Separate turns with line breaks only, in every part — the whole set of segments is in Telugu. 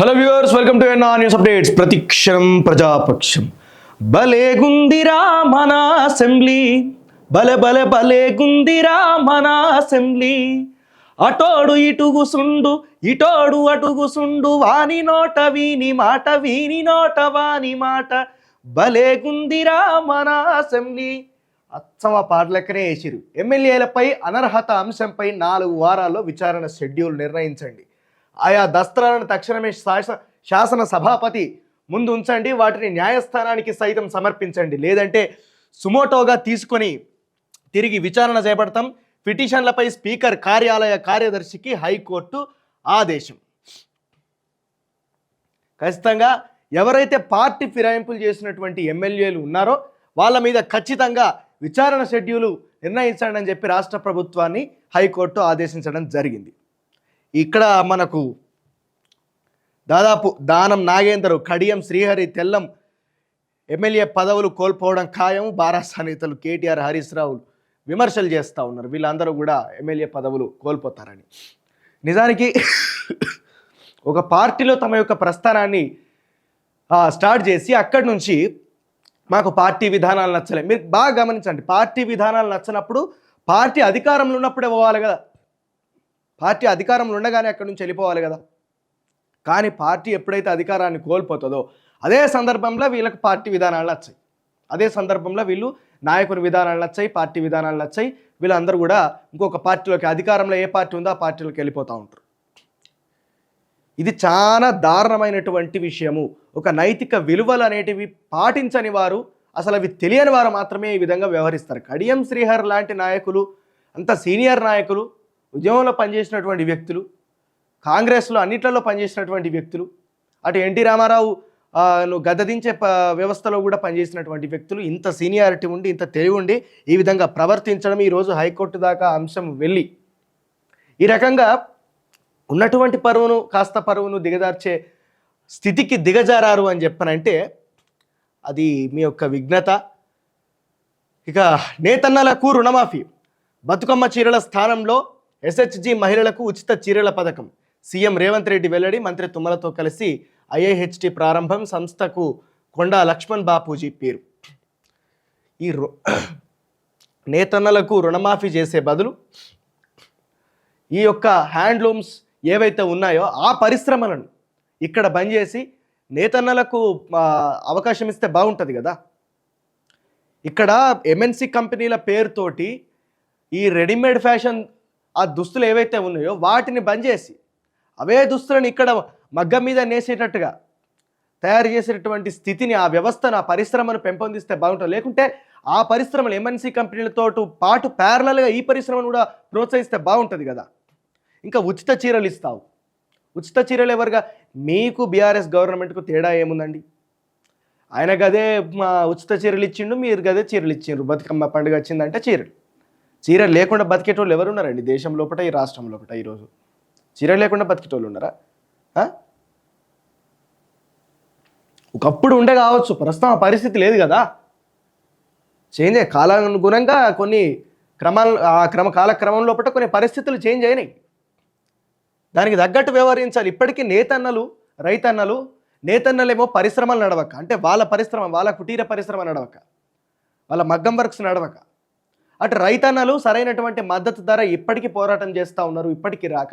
Hello viewers welcome to N news updates. ప్రతిక్షణం ప్రజాపక్షం. భలే గుందిరా మన అసెంబ్లీ. బలె బలె భలే గుందిరా మన అసెంబ్లీ. అటోడు ఇటుగు సుండు ఇటోడు అటుగు సుండు వాని నోట వీని మాట వీని నోట వాని మాట. భలే గుందిరా మన అసెంబ్లీ. అచ్చమ పాటలెక్కనే వేసిరు ఎమ్మెల్యేలపై అనర్హత అంశంపై నాలుగు వారాల్లో విచారణ షెడ్యూల్ నిర్ణయించండి. ఆయా దస్త్రాలను తక్షణమే శాసన శాసన సభాపతి ముందు ఉంచండి వాటిని న్యాయస్థానానికి సైతం సమర్పించండి. లేదంటే సుమోటోగా తీసుకొని తిరిగి విచారణ చేపడతాం. పిటిషన్లపై స్పీకర్ కార్యాలయ కార్యదర్శికి హైకోర్టు ఆదేశం. ఖచ్చితంగా ఎవరైతే పార్టీ ఫిరాయింపులు చేసినటువంటి ఎమ్మెల్యేలు ఉన్నారో వాళ్ళ మీద ఖచ్చితంగా విచారణ షెడ్యూలు నిర్ణయించండి అని చెప్పి రాష్ట్ర ప్రభుత్వాన్ని హైకోర్టు ఆదేశించడం జరిగింది. ఇక్కడ మనకు దాదాపు దానం నాగేందర్ కడియం శ్రీహరి తెల్లం ఎమ్మెల్యే పదవులు కోల్పోవడం ఖాయం బారాసా నేతలు కేటీఆర్ హరీష్ విమర్శలు చేస్తూ ఉన్నారు. వీళ్ళందరూ కూడా ఎమ్మెల్యే పదవులు కోల్పోతారని. నిజానికి ఒక పార్టీలో తమ యొక్క ప్రస్థానాన్ని స్టార్ట్ చేసి అక్కడి నుంచి మాకు పార్టీ విధానాలు నచ్చలే. మీరు బాగా గమనించండి. పార్టీ విధానాలు నచ్చినప్పుడు పార్టీ అధికారంలో ఉన్నప్పుడే పోవాలి కదా. పార్టీ అధికారంలో ఉండగానే అక్కడి నుంచి వెళ్ళిపోవాలి కదా. కానీ పార్టీ ఎప్పుడైతే అధికారాన్ని కోల్పోతుందో అదే సందర్భంలో వీళ్ళకి పార్టీ విధానాలు నచ్చాయి. అదే సందర్భంలో వీళ్ళు నాయకుని విధానాలు నచ్చాయి పార్టీ విధానాలు నచ్చాయి. వీళ్ళందరూ కూడా ఇంకొక పార్టీలోకి అధికారంలో ఏ పార్టీ ఉందో ఆ పార్టీలోకి వెళ్ళిపోతూ ఉంటారు. ఇది చాలా దారుణమైనటువంటి విషయము. ఒక నైతిక విలువలు అనేటివి పాటించని వారు అసలు అవి తెలియని వారు మాత్రమే ఈ విధంగా వ్యవహరిస్తారు. కడియం శ్రీహర్ లాంటి నాయకులు అంత సీనియర్ నాయకులు ఉద్యమంలో పనిచేసినటువంటి వ్యక్తులు కాంగ్రెస్లో అన్నిట్లలో పనిచేసినటువంటి వ్యక్తులు అటు ఎన్టీ రామారావు ను నువ్వు గద్దదించే ప వ్యవస్థలో కూడా పనిచేసినటువంటి వ్యక్తులు ఇంత సీనియారిటీ ఉండి ఇంత తెలివి ఉండి ఈ విధంగా ప్రవర్తించడం ఈరోజు హైకోర్టు దాకా అంశం వెళ్ళి. ఈ రకంగా ఉన్నటువంటి పరువును కాస్త పరువును దిగజార్చే స్థితికి దిగజారారు అని చెప్పనంటే అది మీ యొక్క విఘ్నత. ఇక నేతన్నలకు రుణమాఫీ. బతుకమ్మ చీరల స్థానంలో ఎస్హెచ్జి మహిళలకు ఉచిత చీరల పథకం. సీఎం రేవంత్ రెడ్డి వెల్లడి మంత్రి తుమ్మలతో కలిసి ఐఐహెచ్టి ప్రారంభం సంస్థకు కొండా లక్ష్మణ్ బాపూజీ పేరు. ఈ రు నేతన్నలకు రుణమాఫీ చేసే బదులు ఈ యొక్క హ్యాండ్లూమ్స్ ఏవైతే ఉన్నాయో ఆ పరిశ్రమలను ఇక్కడ బంద్ చేసి నేతన్నలకు అవకాశం ఇస్తే బాగుంటుంది కదా. ఇక్కడ ఎంఎన్సి కంపెనీల పేరుతోటి ఈ రెడీమేడ్ ఫ్యాషన్ ఆ దుస్తులు ఏవైతే ఉన్నాయో వాటిని బంద్ చేసి అవే దుస్తులను ఇక్కడ మగ్గం మీద నేసేటట్టుగా తయారు చేసేటటువంటి స్థితిని ఆ వ్యవస్థను ఆ పరిశ్రమను పెంపొందిస్తే బాగుంటుంది. లేకుంటే ఆ పరిశ్రమలు ఎంఎన్సి కంపెనీలతో పాటు ప్యారలల్గా ఈ పరిశ్రమను కూడా ప్రోత్సహిస్తే బాగుంటుంది కదా. ఇంకా ఉచిత చీరలు ఇస్తావు. ఉచిత చీరలు ఎవరుగా? మీకు బీఆర్ఎస్ గవర్నమెంట్కు తేడా ఏముందండి? ఆయన గదే మా ఉచిత చీరలు ఇచ్చిండు మీరు గదే చీరలు ఇచ్చిండ్రు. బతుకమ్మ పండుగ వచ్చిందంటే చీరలు. చీరలు లేకుండా బతికేటోళ్ళు ఎవరు ఉన్నారండి దేశం లోపల ఈ రాష్ట్రం లోపల ఈరోజు? చీరలు లేకుండా బతికేటోళ్ళు ఉన్నారా? ఒకప్పుడు ఉండే కావచ్చు ప్రస్తుతం ఆ పరిస్థితి లేదు కదా. చేంజ్ అయ్యి కాలానుగుణంగా కొన్ని క్రమాలు ఆ క్రమ కాలక్రమం లోపల కొన్ని పరిస్థితులు చేంజ్ అయినాయి. దానికి తగ్గట్టు వ్యవహరించాలి. ఇప్పటికీ నేతన్నలు రైతన్నలు నేతన్నలేమో పరిశ్రమలు నడవక అంటే వాళ్ళ పరిశ్రమ వాళ్ళ కుటీర పరిశ్రమ నడవక వాళ్ళ మగ్గం వర్క్స్ నడవక. అటు రైతన్నలు సరైనటువంటి మద్దతు ధర ఇప్పటికీ పోరాటం చేస్తూ ఉన్నారు ఇప్పటికీ రాక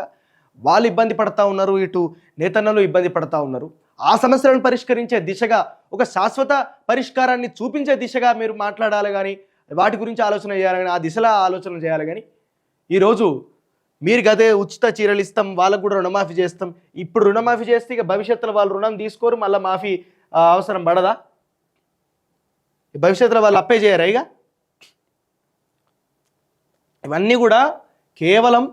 వాళ్ళు ఇబ్బంది పడతా ఉన్నారు ఇటు నేతన్నలు ఇబ్బంది పడతా ఉన్నారు. ఆ సమస్యలను పరిష్కరించే దిశగా ఒక శాశ్వత పరిష్కారాన్ని చూపించే దిశగా మీరు మాట్లాడాలి కానీ వాటి గురించి ఆలోచన చేయాలి కానీ ఆ దిశలో ఆలోచన చేయాలి కానీ ఈరోజు మీరు గదే ఉచిత చీరలు ఇస్తాం వాళ్ళకు కూడా రుణమాఫీ చేస్తాం ఇప్పుడు రుణమాఫీ చేస్తే ఇక భవిష్యత్తులో వాళ్ళు రుణం తీసుకోరు మళ్ళీ మాఫీ అవసరం పడదా? భవిష్యత్తులో వాళ్ళు అప్పే చేయరా ఇక? ఇవన్నీ కూడా కేవలం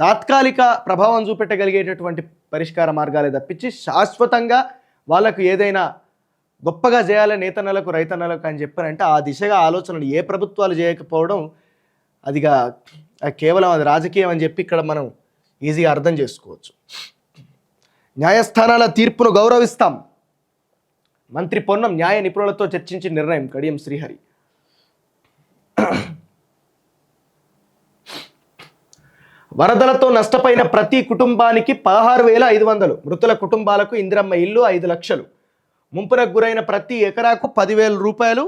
తాత్కాలిక ప్రభావం చూపెట్టగలిగేటటువంటి పరిష్కార మార్గాలే తప్పించి శాశ్వతంగా వాళ్ళకు ఏదైనా గొప్పగా చేయాలి నేతన్నలకు రైతన్నలకు అని చెప్పారంటే ఆ దిశగా ఆలోచనలు ఏ ప్రభుత్వాలు చేయకపోవడం అదిగా కేవలం అది రాజకీయం అని చెప్పి ఇక్కడ మనం ఈజీగా అర్థం చేసుకోవచ్చు. న్యాయస్థానాల తీర్పును గౌరవిస్తాం. మంత్రి పొన్నం న్యాయ నిపుణులతో చర్చించి నిర్ణయం. కడియం శ్రీహరి. వరదలతో నష్టపోయిన ప్రతి కుటుంబానికి పదహారు వేల ఐదు వందలు. మృతుల కుటుంబాలకు ఇందిరమ్మ ఇల్లు ఐదు లక్షలు. ముంపునకు గురైన ప్రతి ఎకరాకు పదివేల రూపాయలు.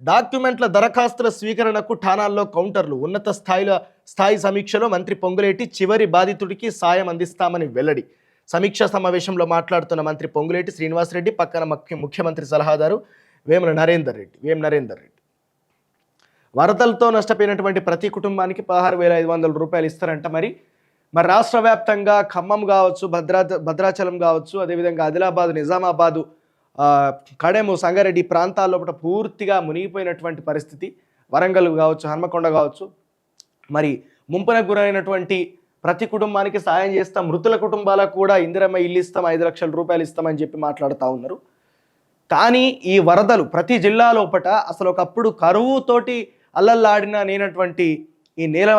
డాక్యుమెంట్ల దరఖాస్తుల స్వీకరణకు ఠాణాల్లో కౌంటర్లు. ఉన్నత స్థాయిలో స్థాయి సమీక్షలో మంత్రి పొంగులేటి చివరి బాధితుడికి సాయం అందిస్తామని వెల్లడి. సమీక్షా సమావేశంలో మాట్లాడుతున్న మంత్రి పొంగులేటి శ్రీనివాసరెడ్డి పక్కన ముఖ్య ముఖ్యమంత్రి సలహాదారు వేమన నరేందర్ రెడ్డి వేం నరేందర్ రెడ్డి. వరదలతో నష్టపోయినటువంటి ప్రతి కుటుంబానికి పదహారు వేల ఐదు వందల రూపాయలు ఇస్తారంట మరి. మరి రాష్ట్ర వ్యాప్తంగా ఖమ్మం కావచ్చు భద్రా భద్రాచలం కావచ్చు అదేవిధంగా ఆదిలాబాద్ నిజామాబాదు కడెము సంగారెడ్డి ప్రాంతాల్లో కూడా పూర్తిగా మునిగిపోయినటువంటి పరిస్థితి. వరంగల్ కావచ్చు హన్మకొండ కావచ్చు. మరి ముంపునకు గురైనటువంటి ప్రతి కుటుంబానికి సాయం చేస్తాం. మృతుల కుటుంబాలకు కూడా ఇందిరమ్మ ఇల్లు ఇస్తాం ఐదు లక్షల రూపాయలు ఇస్తామని చెప్పి మాట్లాడుతూ ఉన్నారు. కానీ ఈ వరదలు ప్రతి జిల్లాలోపట అసలు ఒకప్పుడు కరువుతోటి అల్లల్లాడిన నేనటువంటి ఈ నేల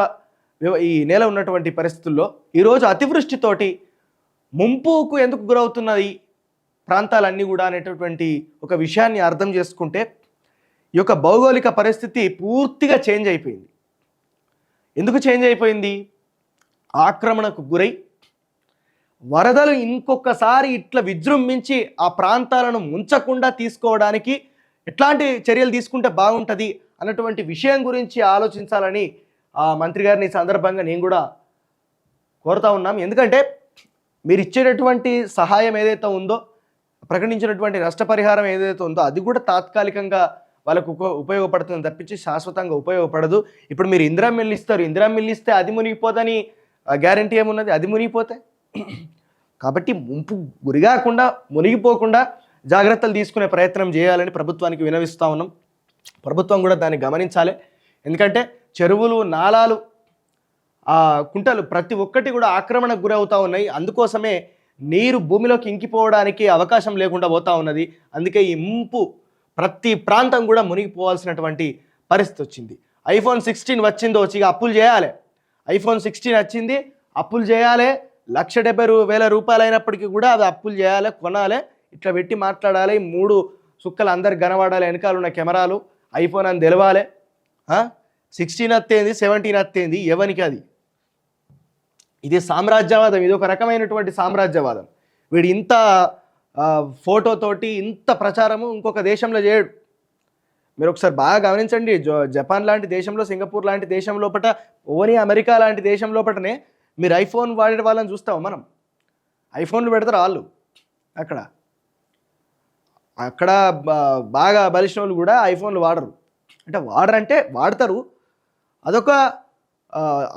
ఈ నేల ఉన్నటువంటి పరిస్థితుల్లో ఈరోజు అతివృష్టితోటి ముంపుకు ఎందుకు గురవుతున్నది ప్రాంతాలన్నీ కూడా అనేటటువంటి ఒక విషయాన్ని అర్థం చేసుకుంటే ఈ యొక్క భౌగోళిక పరిస్థితి పూర్తిగా చేంజ్ అయిపోయింది. ఎందుకు చేంజ్ అయిపోయింది? ఆక్రమణకు గురై వరదలు ఇంకొకసారి ఇట్లా విజృంభించి ఆ ప్రాంతాలను ముంచకుండా తీసుకోవడానికి ఎట్లాంటి చర్యలు తీసుకుంటే బాగుంటుంది అన్నటువంటి విషయం గురించి ఆలోచించాలని ఆ మంత్రి గారిని ఈ సందర్భంగా నేను కూడా కోరుతా ఉన్నాం. ఎందుకంటే మీరు ఇచ్చేటటువంటి సహాయం ఏదైతే ఉందో ప్రకటించినటువంటి నష్టపరిహారం ఏదైతే ఉందో అది కూడా తాత్కాలికంగా వాళ్ళకు ఉప- ఉపయోగపడుతుంది తప్పించి శాశ్వతంగా ఉపయోగపడదు. ఇప్పుడు మీరు ఇందిరా మిల్లు ఇస్తారు. ఇందిరా మిల్లు ఇస్తే అది మునిగిపోదని గ్యారంటీ ఏమున్నది? అది మునిగిపోతే? కాబట్టి ముంపు గురిగాకుండా మునిగిపోకుండా జాగ్రత్తలు తీసుకునే ప్రయత్నం చేయాలని ప్రభుత్వానికి వినవిస్తూ ఉన్నాం. ప్రభుత్వం కూడా దాన్ని గమనించాలి. ఎందుకంటే చెరువులు నాలాలు ఆ కుంటలు ప్రతి ఒక్కటి కూడా ఆక్రమణకు గురవుతూ ఉన్నాయి. అందుకోసమే నీరు భూమిలోకి ఇంకిపోవడానికి అవకాశం లేకుండా పోతూ ఉన్నది. అందుకే ఈ ముంపు ప్రతి ప్రాంతం కూడా మునిగిపోవాల్సినటువంటి పరిస్థితి వచ్చింది. ఐఫోన్ సిక్స్టీన్ వచ్చిందో వచ్చి ఇక అప్పులు చేయాలి. ఐఫోన్ సిక్స్టీన్ వచ్చింది అప్పులు చేయాలి. లక్ష డెబ్బై రూ వేల రూపాయలు అయినప్పటికీ కూడా అది అప్పులు చేయాలి కొనాలి. ఇట్లా పెట్టి మాట్లాడాలి. మూడు సుక్కలు అందరికి కనబడాలి వెనకాల ఉన్న కెమెరాలు ఐఫోన్ అని తెలవాలి. సిక్స్టీన్ అత్తేంది సెవెంటీన్ అత్తేంది ఎవరికి అది? ఇది సామ్రాజ్యవాదం ఇది ఒక రకమైనటువంటి సామ్రాజ్యవాదం. వీడు ఇంత ఫోటోతోటి ఇంత ప్రచారము ఇంకొక దేశంలో చేయడు. మీరు ఒకసారి బాగా గమనించండి జపాన్ లాంటి దేశంలో సింగపూర్ లాంటి దేశం లోపల ఓనీ అమెరికా లాంటి దేశం లోపలనే మీరు ఐఫోన్ వాడే వాళ్ళని చూస్తాం మనం? ఐఫోన్లు పెడతారు వాళ్ళు అక్కడ? అక్కడ బాగా బలిసిన వాళ్ళు కూడా ఐఫోన్లు వాడరు. అంటే వాడరంటే వాడతారు. అదొక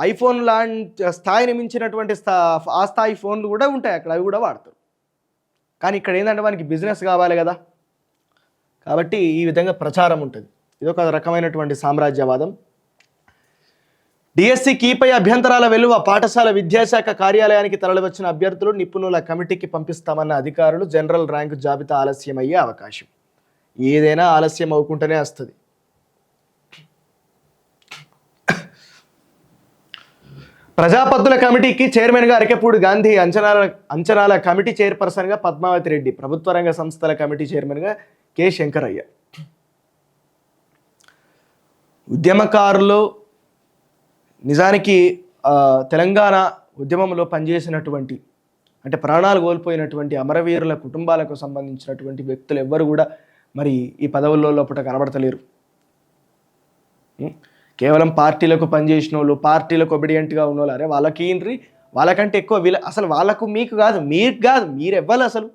ఐఫోన్ లాంటి స్థాయిని మించినటువంటి స్థా ఆ స్థాయి ఫోన్లు కూడా ఉంటాయి. అక్కడ అవి కూడా వాడతారు. కానీ ఇక్కడ ఏంటంటే మనకి బిజినెస్ కావాలి కదా. కాబట్టి ఈ విధంగా ప్రచారం ఉంటుంది. ఇదొక రకమైనటువంటి సామ్రాజ్యవాదం. డిఎస్సి కీపై అభ్యంతరాల వెలువ పాఠశాల విద్యాశాఖ కార్యాలయానికి తరలివచ్చిన అభ్యర్థులు నిపుణుల కమిటీకి పంపిస్తామన్న అధికారులు జనరల్ ర్యాంకు జాబితా ఆలస్యం అయ్యే అవకాశం. ఏదైనా ఆలస్యం అవ్వకుండానే వస్తుంది. ప్రజాపద్దుల కమిటీకి చైర్మన్గా అరకెపూడి గాంధీ అంచనాల అంచనాల కమిటీ చైర్పర్సన్గా పద్మావతి రెడ్డి ప్రభుత్వ రంగ సంస్థల కమిటీ చైర్మన్గా కె శంకరయ్య. ఉద్యమకారులు నిజానికి తెలంగాణ ఉద్యమంలో పనిచేసినటువంటి అంటే ప్రాణాలు కోల్పోయినటువంటి అమరవీరుల కుటుంబాలకు సంబంధించినటువంటి వ్యక్తులు ఎవ్వరు కూడా మరి ఈ పదవుల్లో లోపల కనబడతలేరు. కేవలం పార్టీలకు పనిచేసిన వాళ్ళు పార్టీలకు ఒబిడియంట్గా ఉన్న వాళ్ళు అరే వాళ్ళకి వాళ్ళకంటే ఎక్కువ వీళ్ళ అసలు వాళ్ళకు మీకు కాదు మీకు కాదు మీరు అసలు?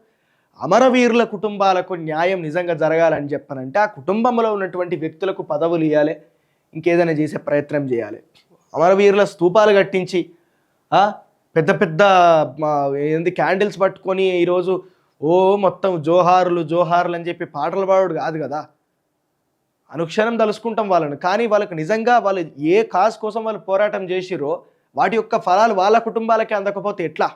అమరవీరుల కుటుంబాలకు న్యాయం నిజంగా జరగాలని చెప్పనంటే ఆ కుటుంబంలో ఉన్నటువంటి వ్యక్తులకు పదవులు ఇవ్వాలి ఇంకేదైనా చేసే ప్రయత్నం చేయాలి. అమరవీరుల స్తూపాలు కట్టించి పెద్ద పెద్ద ఏంది క్యాండిల్స్ పట్టుకొని ఈరోజు ఓ మొత్తం జోహార్లు జోహార్లు అని చెప్పి పాటలు పాడు కాదు కదా. అనుక్షణం తలుసుకుంటాం వాళ్ళని. కానీ వాళ్ళకి నిజంగా వాళ్ళు ఏ కాజ్ కోసం వాళ్ళు పోరాటం చేసిరో వాటి యొక్క ఫలాలు వాళ్ళ కుటుంబాలకే అందకపోతే ఎట్లా?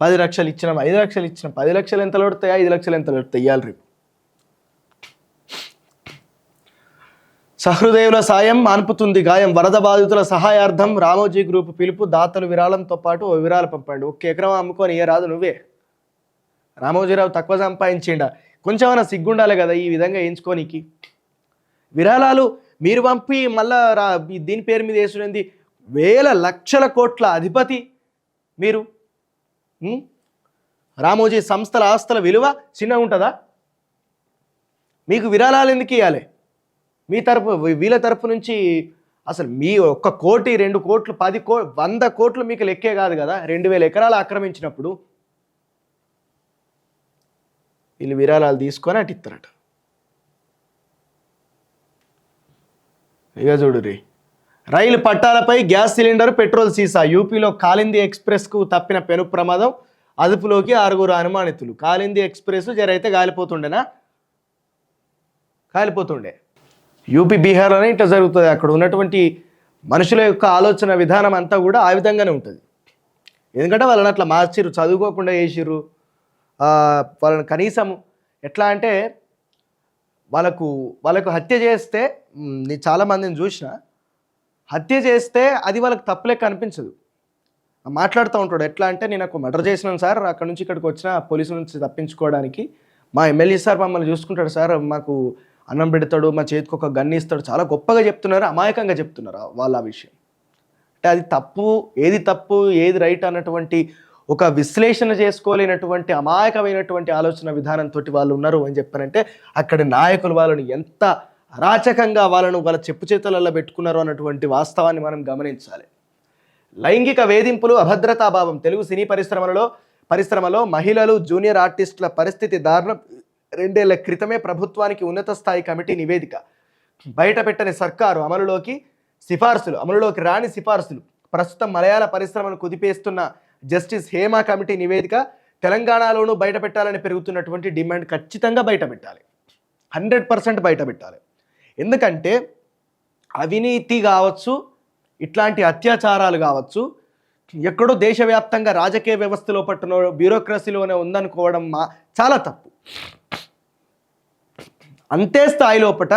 పది లక్షలు ఇచ్చినాం ఐదు లక్షలు ఇచ్చినాం పది లక్షలు ఎంత లోడుతాయా ఐదు లక్షలు ఎంత లోడుతాయి ఇవ్వాలి రేపు. సహృదయుల సాయం మాన్పుతుంది గాయం. వరద బాధితుల సహాయార్థం రామోజీ గ్రూప్ పిలుపు దాతలు విరాళంతో పాటు ఓ విరాళం పంపండి. ఒక్క ఎకరం అమ్ముకొని ఏ రాదు నువ్వే. రామోజీరావు తక్కువ సంపాదించిండ? కొంచెమైనా సిగ్గుండాలి కదా ఈ విధంగా ఎంచుకోనికి. విరాళాలు మీరు పంపి మళ్ళా రా దీని పేరు మీద వేసుకునేది వేల లక్షల కోట్ల అధిపతి మీరు. రామోజీ సంస్థల ఆస్తుల విలువ చిన్నగా ఉంటుందా మీకు విరాళాలు ఎందుకు ఇవ్వాలి మీ తరపు వీళ్ళ తరపు నుంచి అసలు మీ ఒక్క కోటి రెండు కోట్లు పది కో వంద కోట్లు మీకు లెక్కే కాదు కదా? రెండు వేల ఎకరాలు ఆక్రమించినప్పుడు వీళ్ళు విరాళాలు తీసుకొని అటు ఇస్తారట. ఇక చూడు రే. రైలు పట్టాలపై గ్యాస్ సిలిండర్ పెట్రోల్ సీసా యూపీలో కాలింది ఎక్స్ప్రెస్కు తప్పిన పెను ప్రమాదం అదుపులోకి ఆరుగురు అనుమానితులు. కాలింది ఎక్స్ప్రెస్ జరైతే గాలిపోతుండేనా? కాలిపోతుండే యూపీ బీహార్లోనే ఇట్లా జరుగుతుంది. అక్కడ ఉన్నటువంటి మనుషుల యొక్క ఆలోచన విధానం అంతా కూడా ఆ విధంగానే ఉంటుంది. ఎందుకంటే వాళ్ళని అట్లా మార్చిర్రు చదువుకోకుండా చేసిర్రు. వాళ్ళని కనీసం ఎట్లా అంటే వాళ్ళకు వాళ్ళకు హత్య చేస్తే నేను చాలామందిని చూసిన హత్య చేస్తే అది వాళ్ళకి తప్పులే అనిపించదు మాట్లాడుతూ ఉంటాడు. ఎట్లా అంటే నేను ఒక మర్డర్ చేసినాను సార్. అక్కడ నుంచి ఇక్కడికి వచ్చిన పోలీసుల నుంచి తప్పించుకోవడానికి మా ఎమ్మెల్యే సార్ మమ్మల్ని చూసుకుంటాడు సార్. మాకు అన్నం పెడతాడు మా చేతికి ఒక గన్ ఇస్తాడు. చాలా గొప్పగా చెప్తున్నారు అమాయకంగా చెప్తున్నారు వాళ్ళ విషయం. అంటే అది తప్పు ఏది తప్పు ఏది రైట్ అన్నటువంటి ఒక విశ్లేషణ చేసుకోలేనటువంటి అమాయకమైనటువంటి ఆలోచన విధానంతో వాళ్ళు ఉన్నారు అని చెప్పారంటే అక్కడ నాయకులు వాళ్ళని ఎంత అరాచకంగా వాళ్ళను వాళ్ళ చెప్పు చేతులలో పెట్టుకున్నారు అన్నటువంటి వాస్తవాన్ని మనం గమనించాలి. లైంగిక వేధింపులు అభద్రతాభావం తెలుగు సినీ పరిశ్రమలలో పరిశ్రమలో మహిళలు జూనియర్ ఆర్టిస్టుల పరిస్థితి దారుణం. రెండేళ్ళ క్రితమే ప్రభుత్వానికి ఉన్నత స్థాయి కమిటీ నివేదిక. బయట పెట్టని సర్కారు అమలులోకి సిఫార్సులు అమలులోకి రాని సిఫార్సులు. ప్రస్తుతం మలయాళ పరిశ్రమను కుదిపేస్తున్న జస్టిస్ హేమా కమిటీ నివేదిక తెలంగాణలోనూ బయట పెట్టాలని పెరుగుతున్నటువంటి డిమాండ్ ఖచ్చితంగా బయట పెట్టాలి. హండ్రెడ్ పర్సెంట్ బయట పెట్టాలి. ఎందుకంటే అవినీతి కావచ్చు ఇట్లాంటి అత్యాచారాలు కావచ్చు ఎక్కడో దేశవ్యాప్తంగా రాజకీయ వ్యవస్థలో పట్టున బ్యూరోక్రసీలోనే ఉందనుకోవడం మా చాలా తప్పు. అంతే స్థాయి లోపట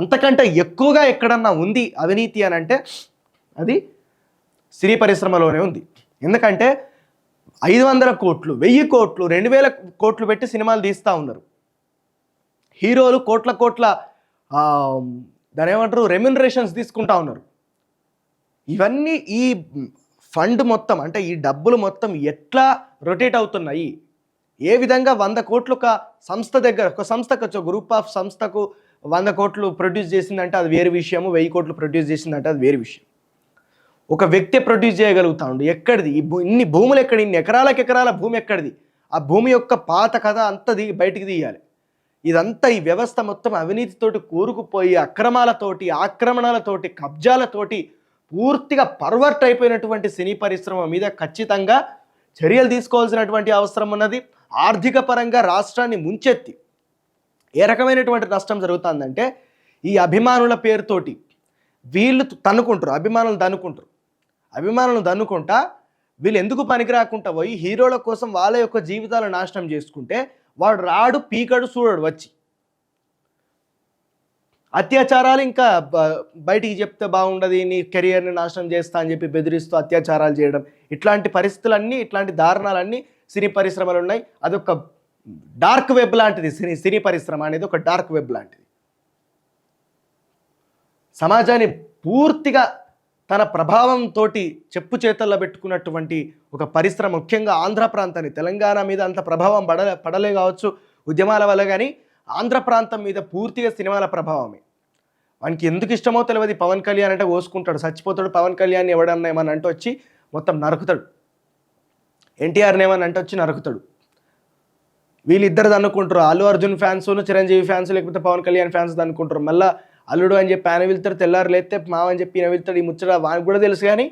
అంతకంటే ఎక్కువగా ఎక్కడన్నా ఉంది అవినీతి అని అంటే అది సినీ పరిశ్రమలోనే ఉంది. ఎందుకంటే ఐదు వందల కోట్లు వెయ్యి కోట్లు రెండు వేల కోట్లు పెట్టి సినిమాలు తీస్తూ ఉన్నారు. హీరోలు కోట్ల కోట్ల దాని ఏమంటారు రెమ్యునరేషన్స్ తీసుకుంటా ఉన్నారు. ఇవన్నీ ఈ ఫండ్ మొత్తం అంటే ఈ డబ్బులు మొత్తం ఎట్లా రొటేట్ అవుతున్నాయి? ఏ విధంగా వంద కోట్లు ఒక సంస్థ దగ్గర ఒక సంస్థకు వచ్చి గ్రూప్ ఆఫ్ సంస్థకు వంద కోట్లు ప్రొడ్యూస్ చేసిందంటే అది వేరే విషయము వెయ్యి కోట్లు ప్రొడ్యూస్ చేసిందంటే అది వేరే విషయం. ఒక వ్యక్తి ప్రొడ్యూస్ చేయగలుగుతా ఉండు ఎక్కడిది? ఈ ఇన్ని భూములు ఎక్కడ? ఇన్ని ఎకరాలకు ఎకరాల భూమి ఎక్కడిది? ఆ భూమి యొక్క పాత కథ అంతది బయటికి తీయాలి. ఇదంతా ఈ వ్యవస్థ మొత్తం అవినీతితోటి కూరుకుపోయి అక్రమాలతోటి ఆక్రమణలతోటి కబ్జాలతోటి పూర్తిగా పర్వర్ట్ అయిపోయినటువంటి సినీ పరిశ్రమ మీద ఖచ్చితంగా చర్యలు తీసుకోవాల్సినటువంటి అవసరం ఉన్నది. ఆర్థిక పరంగా రాష్ట్రాన్ని ముంచెత్తి. ఏ రకమైనటువంటి నష్టం జరుగుతుందంటే ఈ అభిమానుల పేరుతోటి వీళ్ళు తన్నుకుంటారు అభిమానులు దన్నుకుంటారు. అభిమానులు దన్నుకుంటా వీళ్ళు ఎందుకు పనికి రాకుండా పోయి హీరోల కోసం వాళ్ళ యొక్క జీవితాలను నాశనం చేసుకుంటే వాడు రాడు పీకడు చూడడు వచ్చి. అత్యాచారాలు ఇంకా బ- బయటికి చెప్తే బాగుండదు నీ కెరియర్ని నాశనం చేస్తా అని చెప్పి బెదిరిస్తూ అత్యాచారాలు చేయడం. ఇట్లాంటి పరిస్థితులన్నీ ఇట్లాంటి దారుణాలన్నీ సినీ పరిశ్రమలు ఉన్నాయి. అదొక డార్క్ వెబ్ లాంటిది. సినీ సినీ పరిశ్రమ అనేది ఒక డార్క్ వెబ్ లాంటిది. సమాజాన్ని పూర్తిగా తన ప్రభావంతో చెప్పు చేతల్లో పెట్టుకున్నటువంటి ఒక పరిశ్రమ ముఖ్యంగా ఆంధ్ర ప్రాంతాన్ని. తెలంగాణ మీద అంత ప్రభావం పడలే పడలే కావచ్చు ఉద్యమాల వల్ల కానీ ఆంధ్ర ప్రాంతం మీద పూర్తిగా సినిమాల ప్రభావమే. వానికి ఎందుకు ఇష్టమో తెలియదు పవన్ కళ్యాణ్ అంటే కోసుకుంటాడు. చచ్చిపోతాడు పవన్ కళ్యాణ్ ఎవడన్నా ఏమని అంటే వచ్చి మొత్తం నరుకుతాడు. ఎన్టీఆర్ని ఏమని అంటే వచ్చి నరుకుతాడు. వీళ్ళిద్దరు అనుకుంటారు అల్లు అర్జున్ ఫ్యాన్స్ చిరంజీవి ఫ్యాన్స్ లేకపోతే పవన్ కళ్యాణ్ ఫ్యాన్స్ అనుకుంటారు. మళ్ళీ అల్లుడు అని చెప్పి ఆయన వెళ్తారు తెల్లారు లేస్తే మావ అని చెప్పి ఈయన వెళ్తాడు ఈ ముచ్చట వానికి కూడా తెలుసు కానీ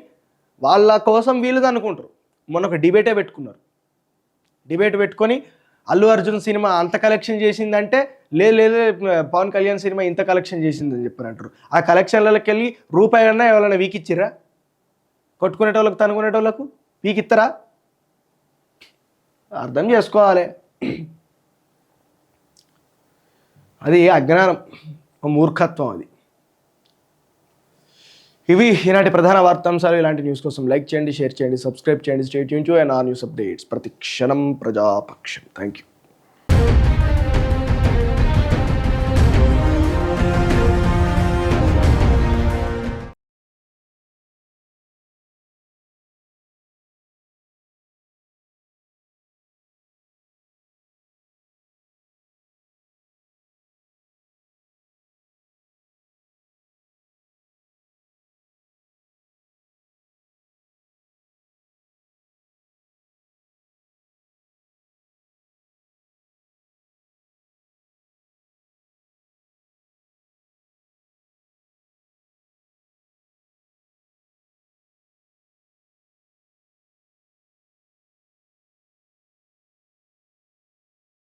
వాళ్ళ కోసం వీళ్ళది అనుకుంటారు. మొన్న ఒక డిబేటే పెట్టుకున్నారు. డిబేట్ పెట్టుకొని అల్లు అర్జున్ సినిమా అంత కలెక్షన్ చేసిందంటే లే లేదు పవన్ కళ్యాణ్ సినిమా ఇంత కలెక్షన్ చేసిందని చెప్పారు అంటారు. ఆ కలెక్షన్లకి వెళ్ళి రూపాయలన్నా ఎవరైనా వీకిచ్చిరా కొట్టుకునేటోళ్ళకు తనుకునేటోళ్ళకు వీకిత్తరా? అర్థం చేసుకోవాలి. అది అజ్ఞానం మూర్ఖత్వం అది. ఇవి ఈనాటి ప్రధాన వార్తాంశాలు. ఇలాంటి న్యూస్ కోసం లైక్ చేయండి షేర్ చేయండి సబ్స్క్రైబ్ చేయండి. State Yoon and R news updates ప్రతి క్షణం ప్రజాపక్షం. Thank you